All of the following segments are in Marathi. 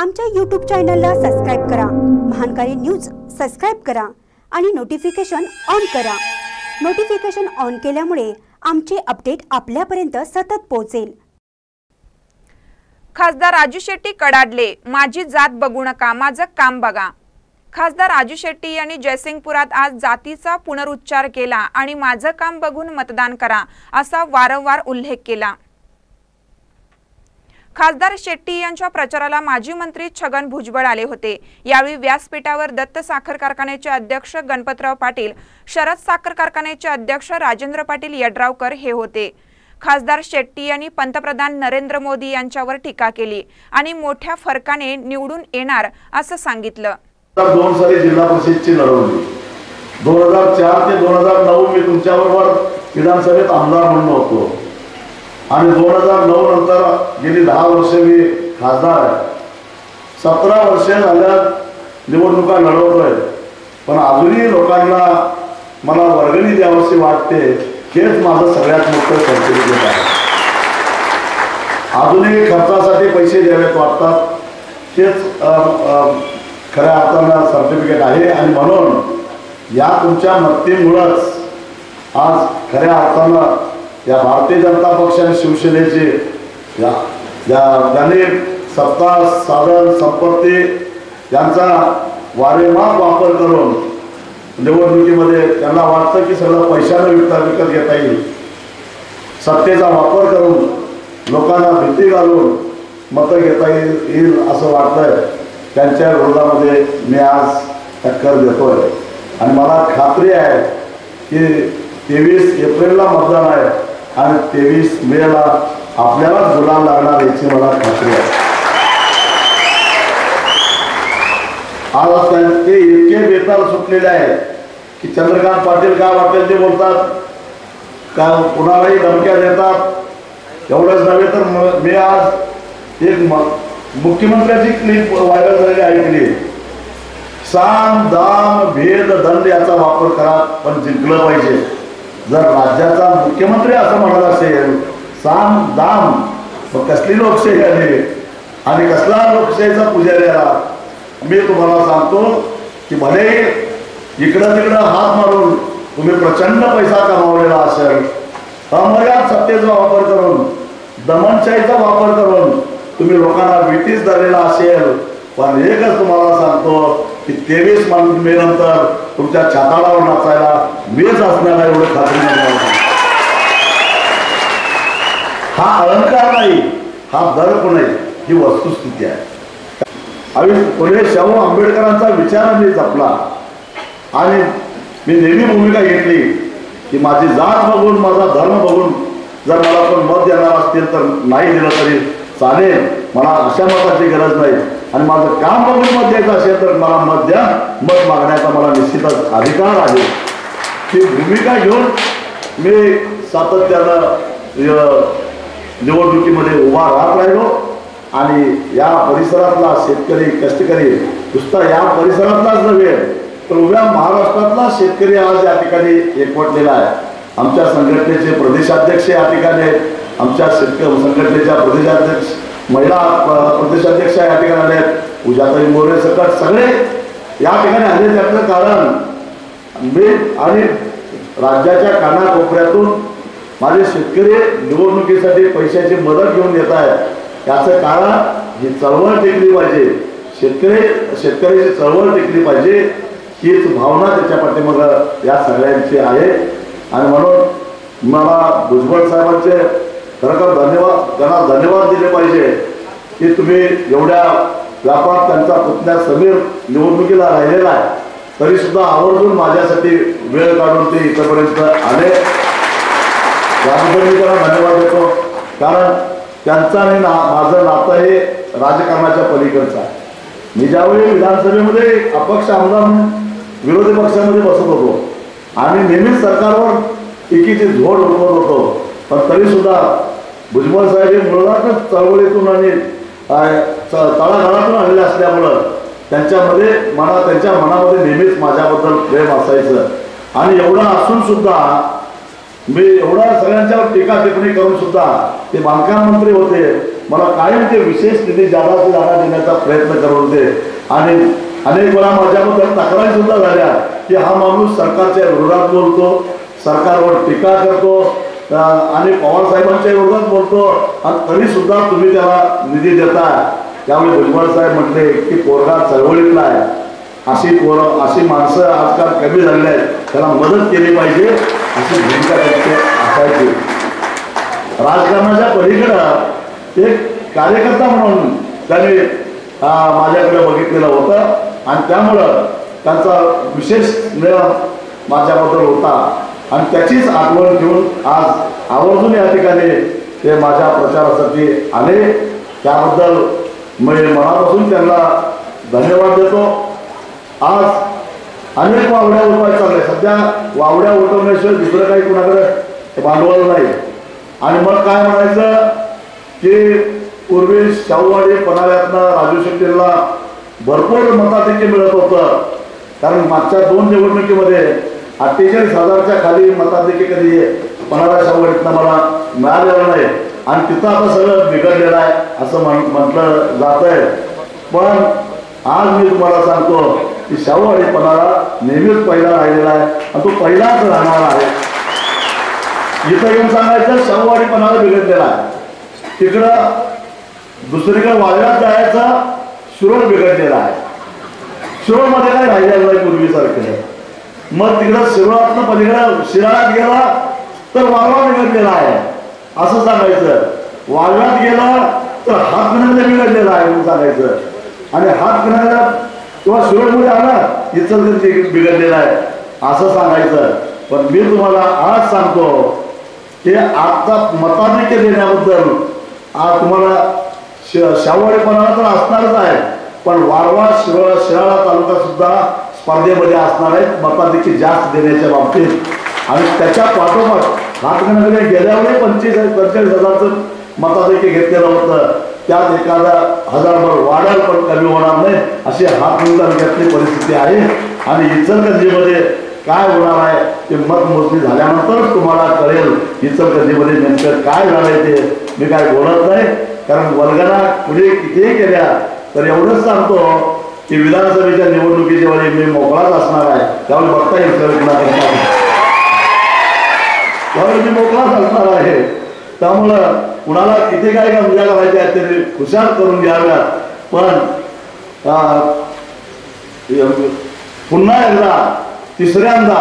आमच्या यूट्यूब चॅनलला सबस्क्राईब करा. महानकारी न्यूज सबस्क्राईब करा आणि नोटिफिकेशन ऑन करा. नोटिफिकेशन ऑन केल्यामुळे आमचे अपडेट आपल्यापर्यंत सतत पोहोचेल. खासदार राजू शेट्टी कडाडले. माझी जात बघू नका माझं काम बघा. खासदार राजू शेट्टी यांनी जयसिंगपुरात आज जातीचा पुनरुच्चार केला आणि माझं काम बघून मतदान करा असा वारंवार उल्लेख केला. खासदार शेट्टी यांच्या प्रचाराला माजी मंत्री छगन भुजबळ आले होते. यावेळी व्यासपीठावर दत्त साखर कारखान्याचे अध्यक्ष गणपतराव पाटील शरद साखर कारखान्याचे अध्यक्ष राजेंद्र पाटील यड्रावकर हे होते. खासदार शेट्टी यांनी पंतप्रधान नरेंद्र मोदी यांच्यावर टीका केली आणि मोठ्या फरकाने निवडून येणार असं सांगितलं. दोन साली जिल्हा परिषदची लढवली. दोन हजार चार ते दोन हजार नऊ मी तुमच्याबरोबर विधानसभेत आमदार म्हणून होतो. आणि दोन हजार नऊ नंतर गेली दहा वर्ष मी खासदार आहे. सतरा वर्षे झाल्या निवडणुका लढवतोय. पण अजूनही लोकांना मला वर्गणी द्यावीशी वाटते हेच माझं सगळ्यात मोठं सर्टिफिकेट आहे. अजूनही खर्चासाठी पैसे द्यावेत वाटतात. हेच खऱ्या अर्थानं सर्टिफिकेट आहे. आणि म्हणून या तुमच्या मत्तीमुळंच आज खऱ्या अर्थानं या भारतीय जनता पक्ष आणि शिवसेनेचे या या- सत्ता साधन संपत्ती यांचा वारेमाप वापर करून निवडणुकीमध्ये त्यांना वाटतं की सगळं पैशानं विकता विकत घेता येईल. सत्तेचा वापर करून लोकांना भीती घालून मतं घेता येईल येईल असं वाटतंय. त्यांच्या विरोधामध्ये मी आज टक्कर देतोय. आणि मला खात्री आहे की तेवीस एप्रिलला मतदान आहे. आणि तेवीस मेला आपल्याला गुलाम लागणार याची मला खात्री आहे. आज ते इतके बेताल सुटलेले आहेत की चंद्रकांत पाटील काय वाटेल ते बोलतात. का कुणालाही धमक्या देतात. एवढंच नव्हे तर मी आज एक मुख्यमंत्र्याची क्लिप व्हायरल झालेली ऐकली. साम दाम भेद दंड याचा वापर करा पण जिंकलं पाहिजे. जर राज्याचा मुख्यमंत्री असं म्हणत असेल साम दाम मग कसली लोकशाही आली आणि कसला लोकशाहीचा पुजारी आला मी तुम्हाला सांगतो की भले इकडं तिकडं हात मारून तुम्ही प्रचंड पैसा कमावलेला असेल अमर्याद सत्तेचा वापर करून दमनशाहीचा वापर करून तुम्ही लोकांना ब्रिटिश धरलेला असेल पण एकच तुम्हाला सांगतो की तेवीस मे नंतर तुमच्या छाताडावर नाचायला मीच असण्याला एवढं खात्री नाही हा अलंकार नाही हा दर्प नाही ही वस्तुस्थिती आहे. आणि पुढे शाहू आंबेडकरांचा विचार मी जपला. आणि मी नेहमी भूमिका घेतली की माझी जात बघून माझा धर्म बघून जर मला पण मत देणार असतील तर नाही दिलं तरी चालेल. मला अशा मताची गरज नाही. आणि माझं काम बघून मत द्यायचं असेल तर मला मत द्या मत मागण्याचा मला निश्चितच अधिकार आहे. ती भूमिका घेऊन मी सातत्यानं निवडणुकीमध्ये उभा राहत राहिलो. आणि या परिसरातला शेतकरी कष्टकरी नुसता या परिसरातलाच नव्हे तर उभ्या महाराष्ट्रातला शेतकरी आज या ठिकाणी एकवटलेला आहे. आमच्या संघटनेचे प्रदेशाध्यक्ष या ठिकाणी आमच्या शेतकरी संघटनेच्या प्रदेशाध्यक्ष महिला प्रदेशाध्यक्षा प्रदेशाध्यक्ष या ठिकाणी आल्या आहेत पूजाताई मोरे सकट सगळे या ठिकाणी आले. त्यातलं कारण मी आणि राज्याच्या कानाकोपऱ्यातून माझे शेतकरी निवडणुकीसाठी पैशाची मदत घेऊन येत आहेत. याचं कारण ही चळवळ टिकली पाहिजे. शेतकरी शेतकऱ्याची चळवळ टिकली पाहिजे. हीच भावना त्याच्या पाठीमागं या सगळ्यांची आहे. आणि म्हणून मला भुजबळ साहेबांचे खरं धन्यवाद त्यांना धन्यवाद दिले पाहिजे की तुम्ही एवढ्या व्यापार त्यांचा पुतण्या समीर निवडणुकीला राहिलेला आहे. तरी सुद्धा आवर्जून माझ्यासाठी वेळ काढून ते इथपर्यंत आले. याबद्दल मी त्यांना धन्यवाद देतो. कारण त्यांचं आणि ना माझं नातं हे राजकारणाच्या पलीकडचं आहे. मी ज्यावेळी विधानसभेमध्ये अपक्ष आमदार म्हणून विरोधी पक्षामध्ये बसत होतो आणि नेहमीच सरकारवर एकीची झोड उठवत होतो पण तरी सुद्धा भुजबळ साहेब हे मुळातच चळवळीतून आणि तळागाळातून आलेले असल्यामुळं त्यांच्यामध्ये मना त्यांच्या मनामध्ये नेहमीच माझ्याबद्दल प्रेम असायचं. आणि एवढं असून सुद्धा मी एवढा सगळ्यांच्यावर टीका टिप्पणी करून सुद्धा ते बांधकाम मंत्री होते. मला कायम ते विशेष निधी जादाची जागा देण्याचा प्रयत्न करत होते. आणि अनेक वेळा माझ्याबद्दल तक्रारी सुद्धा झाल्या की हा माणूस सरकारच्या विरोधात बोलतो सरकारवर टीका करतो आणि पवारसाहेबांच्या विरोधात बोलतो आणि तरी सुद्धा तुम्ही त्याला निधी देता त्यामुळे भुजबळ साहेब म्हटले की पोरगा चळवळीतला आहे. अशी पोरं अशी माणसं आजकाल कमी झालेली आहेत. त्याला मदत केली पाहिजे अशी भूमिका त्यांची असायची राजकारणाच्या पलीकडं एक कार्यकर्ता म्हणून त्याने माझ्याकडे बघितलेलं होतं. आणि त्यामुळं त्यांचा विशेष स्नेह माझ्याबद्दल होता. आणि त्याचीच आठवण घेऊन आज आवर्जून या ठिकाणी ते माझ्या प्रचारासाठी आले. त्याबद्दल मी मनापासून त्यांना धन्यवाद देतो. आज अनेक वावड्या उठवायला चालल्या सध्या वावड्या उठवण्याशिवाय दुसरं काही कुणाकडे भांडवल नाही. आणि मग काय म्हणायचं? की पूर्वी शाहूवाडी पन्हाळ्यातनं राजू शेट्टीला भरपूर मताधिक्य मिळत होतं. कारण मागच्या दोन निवडणुकीमध्ये अठ्ठेचाळीस हजारच्या खाली मताधिक्य कधी पन्हाळा शाहूवाडीतनं मला मिळालेलं नाही. आणि तिथं आता सगळं बिघडलेलं आहे असं म्हण म्हटलं जात आहे पण आज मी तुम्हाला सांगतो की शाहूवाडी पन्हाळा नेहमीच पहिला राहिलेला आहे आणि तो पहिलाच राहणार आहे. इथं येऊन सांगायचं शाहूवाडी पणाला बिघडलेला आहे. तिकडं दुसरीकडे वाळव्यात जायचा शिरोळ बिघडलेला आहे. शिरोळमध्ये काय राहिलेलं नाही पूर्वीसारखं? मग तिकडं शिरोळातनं पलीकडं शिराळात गेला तर वाळवा बिघडलेला आहे. असं सांगायचं. वाळव्यात गेला तर हात गणाला बिघडलेला आहे म्हणून सांगायचं. आणि हातकणंगल्या किंवा शिरोळमध्ये आला इचलकरंजी बिघडलेला आहे. असं सांगायचं. पण मी तुम्हाला आज सांगतो की आता मताधिक्य देण्याबद्दल आज तुम्हाला श शाहूवाडीपणा तर असणारच आहे. पण वारवा शिरोळा शिराळा तालुका सुद्धा स्पर्धेमध्ये असणार आहेत मताधिक्य जास्त देण्याच्या बाबतीत. आणि त्याच्या पाठोपाठ हातगणकडे गेल्यावरही पंचवीस पंचेचाळीस हजारचं मताधिक्य घेतलेलं होतं. त्यात एखादा हजारभर वाढायला पण कमी होणार नाही अशी हात तालुक्यातली परिस्थिती आहे. आणि इचलकरंजीमध्ये काय होणार आहे ते मतमोजणी झाल्यानंतरच तुम्हाला कळेल इचलकरंजीमध्ये नेमकं काय झालंय ते. मी काय बोलत नाही कारण वर्गाला पुढे कितीही केल्या तर एवढंच सांगतो की विधानसभेच्या निवडणुकीच्या वेळी मी मोकळाच असणार आहे. त्यावेळी बघता येईल सगळं त्यावेळी मी मोकळाच असणार आहे. त्यामुळं कुणाला किती काय गमजा करायच्या आहेत ते हुशार करून घ्याव्यात. पण पुन्हा एकदा तिसऱ्यांदा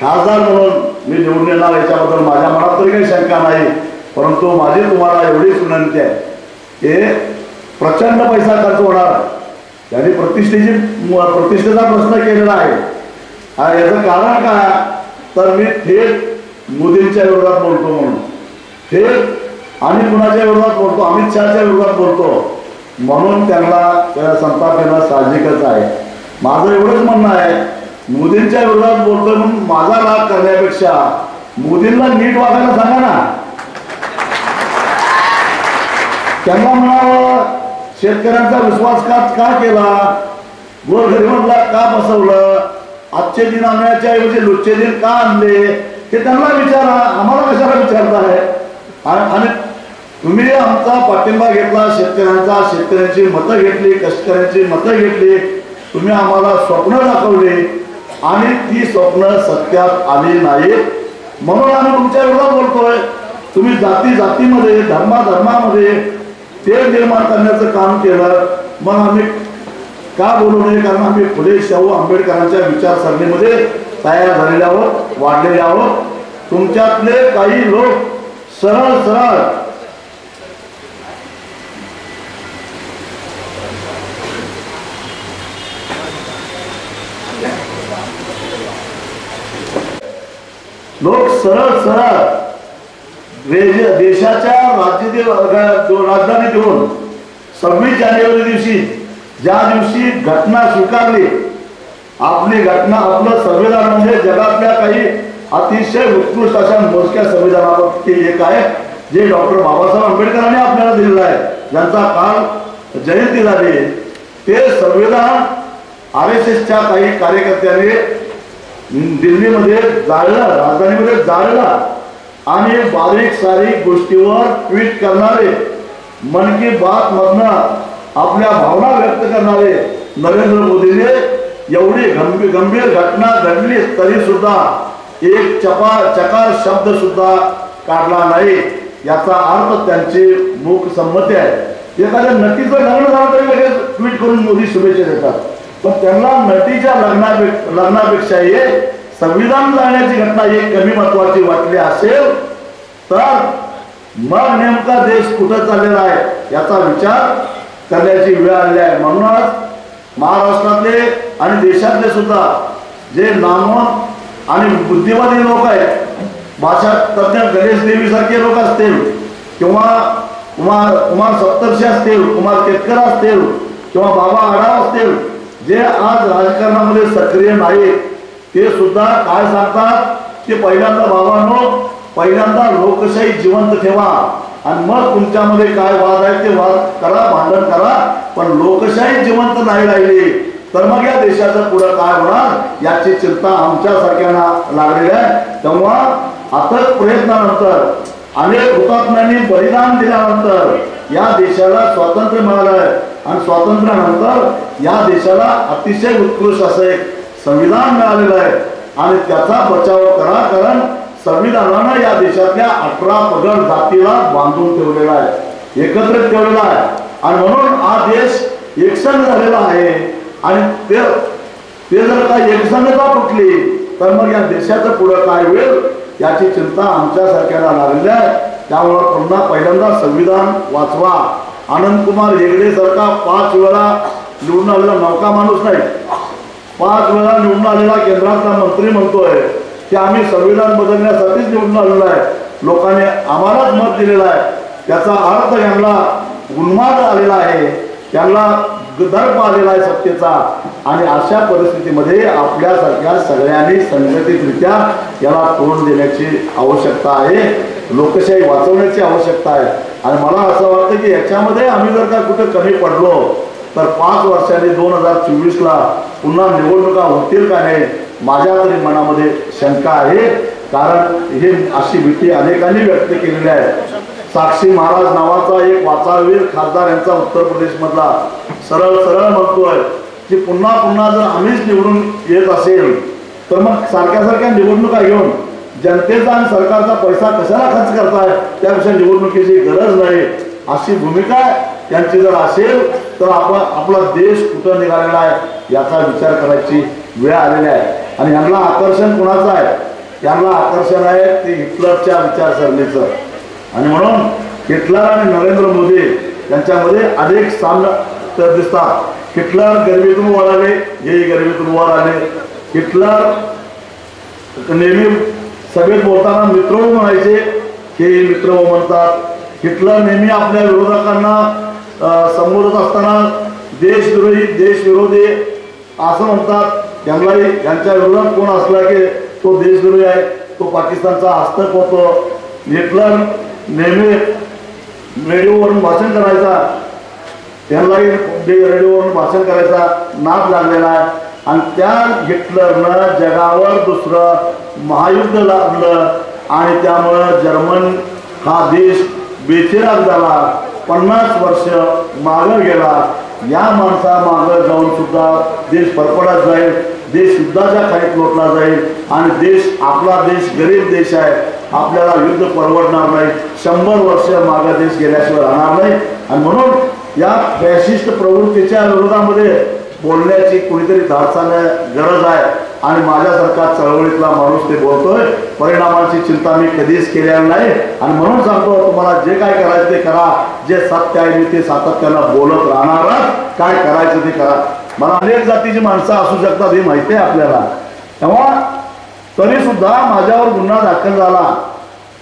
खासदार म्हणून मी निवडून येणार याच्याबद्दल माझ्या मनात तरी काही शंका नाही. परंतु माझी तुम्हाला एवढीच विनंती आहे की प्रचंड पैसा खर्च होणार. त्यांनी प्रतिष्ठेची प्रतिष्ठेचा प्रश्न केलेला आहे. याचं कारण काय? तर मी थेट मोदींच्या विरोधात बोलतो म्हणून. थेट आणि कुणाच्या विरोधात बोलतो? अमित शहाच्या विरोधात बोलतो. म्हणून त्यांना त्याला संताप येणं साहजिकच आहे. माझं एवढंच म्हणणं आहे मोदींच्या विरोधात बोलतोय म्हणून माझा राग करण्यापेक्षा मोदींना नीट वागायला सांगा ना. त्यांना म्हणावं शेतकऱ्यांचा विश्वासघात का केला? गोरगरिबांना का बसवलं? आजचे दिन आणण्याच्या ऐवजी लुच्चे दिन का आणले? हे त्यांना विचारा. आम्हाला कशाला विचारताय? आणि आणि तुम्ही आमचा पाठिंबा घेतला शेतकऱ्यांचा शेतकऱ्यांची मतं घेतली कष्टकऱ्यांची मतं घेतली. तुम्ही आम्हाला स्वप्न दाखवली. आणि ती स्वप्न सत्यात आली नाहीत. म्हणून आम्ही तुमच्या एवढा बोलतोय. तुम्ही जाती जातीमध्ये धर्माधर्मामध्ये ते निर्माण करण्याचं काम केलं. मग आम्ही का बोलू नये? कारण आम्ही फुले शाहू आंबेडकरांच्या विचारसरणीमध्ये तयार झालेले आहोत वाढलेले आहोत तुमच्यातले काही लोक सरळ सरळ लोक सरळ सरळ देशाच्या राज्यदेव राजधानी घेऊन सव्वीस जानेवारी दिवशी ज्या दिवशी घटना स्वीकारली आपली घटना आपलं संविधान म्हणजे जगातल्या काही अतिशय उत्कृष्ट अशा मोजक्या संविधानापैकी एक आहे जे डॉक्टर बाबासाहेब आंबेडकरांनी आपल्याला दिलेलं आहे. ज्यांचा काल जयंती झाली ते संविधान आर एस एसच्या काही कार्यकर्त्यांनी दिल्लीमध्ये जाळलं राजधानीमध्ये जाळलं. आणि बारीक सारीक गोष्टीवर ट्विट करणारे मन की बात मधनं आपल्या भावना व्यक्त करणारे नरेंद्र मोदीने एवढी गंभीर गंभीर घटना घडली तरी सुद्धा एक चपा चकार शब्द सुद्धा काढला नाही. याचा अर्थ त्यांची मूक संमती आहे. एखाद्या नटीचं लग्न झालं तरी लगेच ट्विट करून मोदी शुभेच्छा देतात. पण त्यांना नटीच्या लग्नापे लग्नापेक्षा एक संविधान जाण्याची घटना एक कमी महत्वाची वाटली असेल तर मग नेमका देश कुठं चाललेला आहे याचा विचार करण्याची वेळ आली आहे. म्हणूनच महाराष्ट्रातले आणि देशातले सुद्धा जे नामवंत आणि बुद्धिवादी लोक आहेत भाषा तज्ञ गणेश देवी सारखे लोक असतील किंवा कुमार कुमार सप्तर्षी असतील कुमार केतकर असतील किंवा बाबा आढाव असतील जे आज राजकारणामध्ये सक्रिय नाहीत ते सुद्धा काय सांगतात? की पहिल्यांदा बाबांनो पहिल्यांदा लोकशाही जिवंत ठेवा. आणि मग तुमच्यामध्ये काय वाद आहे ते वाद करा भांडण करा. पण लोकशाही जिवंत नाही राहिली तर मग या देशाचं पुढं काय होणार? याची चिंता आमच्यासारख्यांना लागलेली आहे. तेव्हा अथक प्रयत्नानंतर अनेक हुतात्म्यांनी बलिदान दिल्यानंतर या देशाला स्वातंत्र्य मिळालं आणि स्वातंत्र्यानंतर या देशाला अतिशय उत्कृष्ट असं एक संविधान मिळालेलं आहे. आणि त्याचा बचाव करा कारण संविधानानं या देशातल्या अठरा पगड जातीला बांधून ठेवलेला आहे. एकत्रित ठेवलेला आहे. आणि म्हणून हा देश एकसंघ झालेला आहे. आणि ते ते जर का एकसंघता तुटली तर मग या देशाचं पुढं काय होईल याची चिंता आमच्यासारख्याला लागलेली आहे. त्यामुळं पुन्हा पहिल्यांदा संविधान वाचवा. आनंद कुमार हेगडे सारखा पाच वेळा निवडून आलेला नौका माणूस नाही. पाच वेळा निवडून आलेला केंद्रातला मंत्री म्हणतोय. की आम्ही संविधान बदलण्यासाठीच निवडून आलेलो आहे. लोकांनी आम्हालाच मत दिलेलं आहे. त्याचा अर्थ यांना उन्माद आलेला आहे. त्यांना दर्प आलेला आहे सत्तेचा. आणि अशा परिस्थितीमध्ये आपल्यासारख्या सगळ्यांनी संघटितरित्या याला तोंड देण्याची आवश्यकता आहे. लोकशाही वाचवण्याची आवश्यकता आहे. आणि मला असं वाटतं की याच्यामध्ये आम्ही जर का कुठं कमी पडलो तर पाच वर्षांनी दोन हजार चोवीसला पुन्हा निवडणुका होतील का नाही माझ्या तरी मनामध्ये शंका आहे. कारण हे अशी भीती अनेकांनी व्यक्त केलेली आहे. साक्षी महाराज नावाचा एक वाचाळवीर खासदार यांचा उत्तर प्रदेशमधला सरळ सरळ म्हणतोय की पुन्हा पुन्हा जर आम्हीच निवडून येत असेल तर मग सारख्या सारख्या निवडणुका घेऊन जनतेचा आणि सरकारचा पैसा कशाला खर्च करताय? त्यापेक्षा निवडणुकीची गरज नाही. अशी भूमिका त्यांची जर असेल तर आपण आपला देश कुठं निघालेला आहे याचा विचार करायची वेळ आलेली आहे. आणि यांना आकर्षण कुणाचं आहे? यांना आकर्षण आहे ते हिटलरच्या विचारसरणीचं. आणि म्हणून हिटलर आणि नरेंद्र मोदी यांच्यामध्ये अनेक साम्य तर दिसतात. हिटलर गरिबीतून वर आले हेही गरिबीतून वर आले. हिटलर नेहमी सभेत बोलताना मित्र म्हणायचे हे मित्र म्हणतात. हिटलर नेहमी आपल्या विरोधकांना समोरच संबोधत असताना देशविरोधी देशविरोधी असं म्हणतात. त्यांनाही यांच्या विरोधात कोण असला की तो देशविरोधी आहे तो पाकिस्तानचा हस्तक होतो. हिटलर नेहमी रेडिओवरून भाषण करायचा. त्यांनाही रेडिओवरून भाषण करायचा. नाद लागलेला आहे. आणि त्या हिटलरनं जगावर दुसरं महायुद्ध लागलं आणि त्यामुळं जर्मन हा देश बेचिराग झाला. पन्नास वर्ष मागं गेला. या माणसा मागं जाऊन सुद्धा देश फरफडत जाईल देश युद्धाच्या खाईत लोटला जाईल आणि देश आपला देश गरीब देश आहे. आपल्याला युद्ध परवडणार नाही. शंभर वर्ष मागा देश गेल्याशिवाय राहणार नाही. आणि म्हणून या फॅशिस्ट प्रवृत्तीच्या विरोधामध्ये बोलण्याची कुणीतरी धाडसाने गरज आहे. आणि माझ्यासारखा चळवळीतला माणूस ते बोलतोय परिणामांची चिंता मी कधीच केलेली नाही. आणि म्हणून सांगतो तुम्हाला जे काय करायचं ते करा. जे सत्य आहे मी ते सातत्यानं बोलत राहणार काय करायचं ते करा. मला अनेक जातीची माणसं असू शकतात हे माहिती आहे आपल्याला. तेव्हा तरी सुद्धा माझ्यावर गुन्हा दाखल झाला.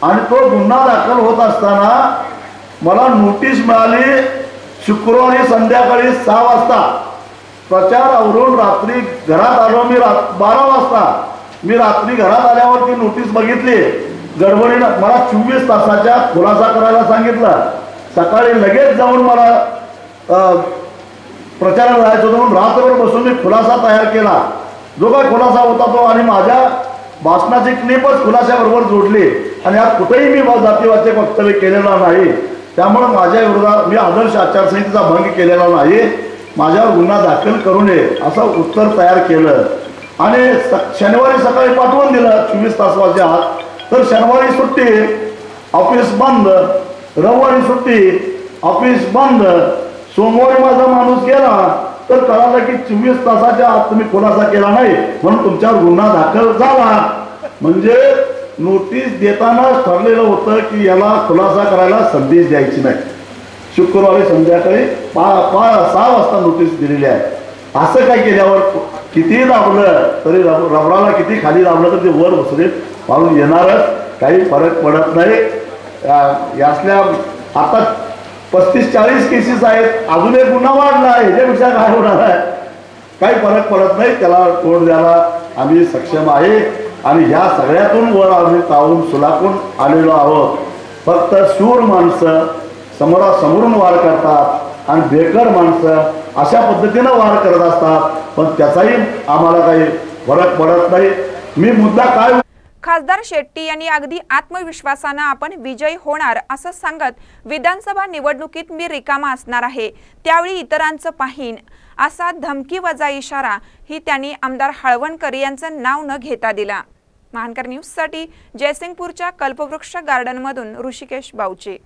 आणि तो गुन्हा दाखल होत असताना मला नोटीस मिळाली शुक्रवारी संध्याकाळी सहा वाजता. प्रचार आवरून रात्री घरात आलो मी रात बारा वाजता. मी रात्री घरात आल्यावर ती नोटीस बघितली. गडबडीनं मला चोवीस तासाच्या खुलासा करायला सांगितला. सकाळी लगेच जाऊन मला प्रचारात प्रचाराला जायचं होतं म्हणून रात्रभर बसून मी खुलासा तयार केला. जो काय खुलासा होता तो आणि माझ्या भाषणाची क्लिपच खुलाशाबरोबर जोडली. आणि यात कुठेही मी जातीवाचे वक्तव्य केलेलं नाही. त्यामुळे माझ्या विरोधात मी आदर्श आचारसंहितेचा भंग केलेला नाही. माझ्यावर गुन्हा दाखल करू नये असं उत्तर तयार केलं. आणि शनिवारी सकाळी पाठवून दिलं चोवीस तासाच्या आत तर शनिवारी सुट्टी ऑफिस बंद. रविवारी सुट्टी ऑफिस बंद. सोमवारी माझा माणूस गेला. तर कळालं की चोवीस तासाच्या आत तुम्ही खुलासा केला नाही. म्हणून तुमच्यावर गुन्हा दाखल झाला. म्हणजे नोटीस देतानाच ठरलेलं होतं की याला खुलासा करायला संदेश द्यायची नाही. शुक्रवारी संध्याकाळी पा पा सहा वाजता नोटीस दिलेली आहे. असं काय केल्यावर कितीही दाबलं तरी रब रबराला किती खाली दाबलं तर ते वर बसले पाहून येणारच काही फरक पडत नाही. या- यातल्या आता पस्तीस चाळीस केसेस आहेत. अजून एक गुन्हा वाढला आहे. ह्याच्यापेक्षा काय होणार आहे? काही फरक पडत नाही. त्याला तोड द्यायला आम्ही सक्षम आहे. आणि ह्या सगळ्यातून वर आम्ही तावून सुलाकून आलेलो आहोत. फक्त शूर माणसं समोरासमोरून वार करतात. आणि बेकार माणसं अशा पद्धतीनं वार करत असतात. पण त्याचाही आम्हाला काही फरक पडत नाही. मी मुद्दा काय खासदार शेट्टी यांनी अगदी आत्मविश्वासानं आपण विजयी होणार असं सांगत विधानसभा निवडणुकीत मी रिकामा असणार आहे. त्यावेळी इतरांचं पाहीन. असा धमकी वजा इशारा ही त्यांनी आमदार हळवणकर यांचं नाव न घेता दिला. महानकर न्यूजसाठी जयसिंगपूरच्या कल्पवृक्ष गार्डनमधून ऋषिकेश बावचे.